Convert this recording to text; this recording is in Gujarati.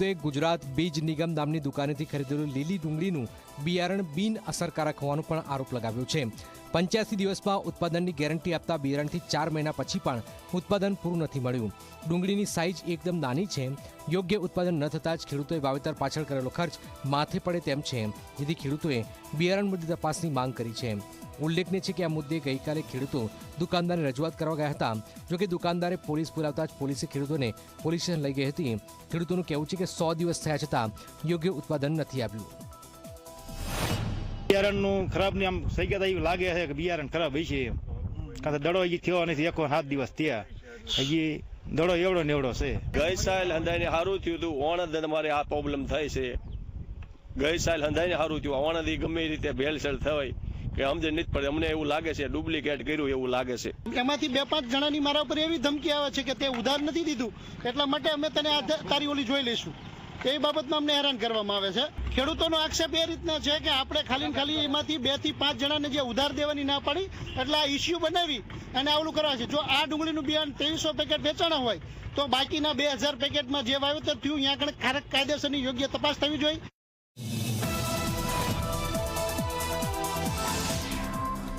તે ગુજરાત બીજ નિગમ નામની દુકાનેથી ખરીદેલું લીલી ડુંગળીનું બિયારણ બિન અસરકારક હોવાનો પણ આરોપ લગાવ્યો છે. પંચ્યાસી દિવસમાં ઉત્પાદનની ગેરંટી આપતા બિયારણથી ચાર મહિના પછી પણ ઉત્પાદન પૂરું નથી મળ્યું. ડુંગળીની સાઇઝ એકદમ નાની છે. યોગ્ય ઉત્પાદન ન થતાં જ ખેડૂતોએ વાવેતર પાછળ કરેલો ખર્ચ માથે પડે તેમ છે. જેથી ખેડૂતોએ બિયારણ મુદ્દે તપાસની માંગ કરી છે. ઉલ્લેખનીય છે કે આ મુદ્દે ગઈકાલે ખેડૂતો દુકાનદારને રજૂઆત કરવા ગયા હતા. જોકે દુકાનદારે પોલીસ બોલાવતા જ પોલીસે ખેડૂતોને પોલીસ સ્ટેશન લઈ ગઈ હતી. ખેડૂતોનું કહેવું છે કે સો દિવસ થયા છતાં યોગ્ય ઉત્પાદન નથી આવ્યું. બિયારણનું ખરાબ ને આમ થઈ ગયા એવું લાગે છે કે બિયારણ ખરાબ હોય છે એમ. કાં તો દડો હજી થયો નથી એકો સાત દિવસ થયા. હજી દડો એવડો નેવડો છે. ગઈ સાલ હંધાઈને સારું થયું હતું ઓણદ તમારે આ પ્રોબ્લેમ થાય છે. ગઈ સાલ હંધાઈને સારું થયું ઓણદ ગમે એ રીતે ભેળસેળ થવાય. કે સમજ નથી પડે અમને એવું લાગે છે, ડુપ્લિકેટ કર્યું એવું લાગે છે. એમાંથી બે પાંચ જણાની મારા ઉપર એવી ધમકી આવે છે કે તે ઉધાર નથી દીધું. એટલા માટે અમે તને તારી ઓલી જોઈ લઈશું. એ બાબતમાં અમને હેરાન કરવામાં આવે છે. ખેડૂતોનો આક્ષેપ એ રીતના છે કે આપણે ખાલી ખાલી એમાંથી બેથી પાંચ જણાને જે ઉધાર દેવાની ના પાડી, એટલે આ ઇસ્યુ બનાવી અને આવલું કરવા છે. જો આ ડુંગળીનું બિયારણ ત્રેવીસો પેકેટ વેચાણા હોય, તો બાકીના બે હજાર પેકેટમાં જે વાવેતર થયું, ત્યાં આગળ કાયદેસરની યોગ્ય તપાસ થવી જોઈએ.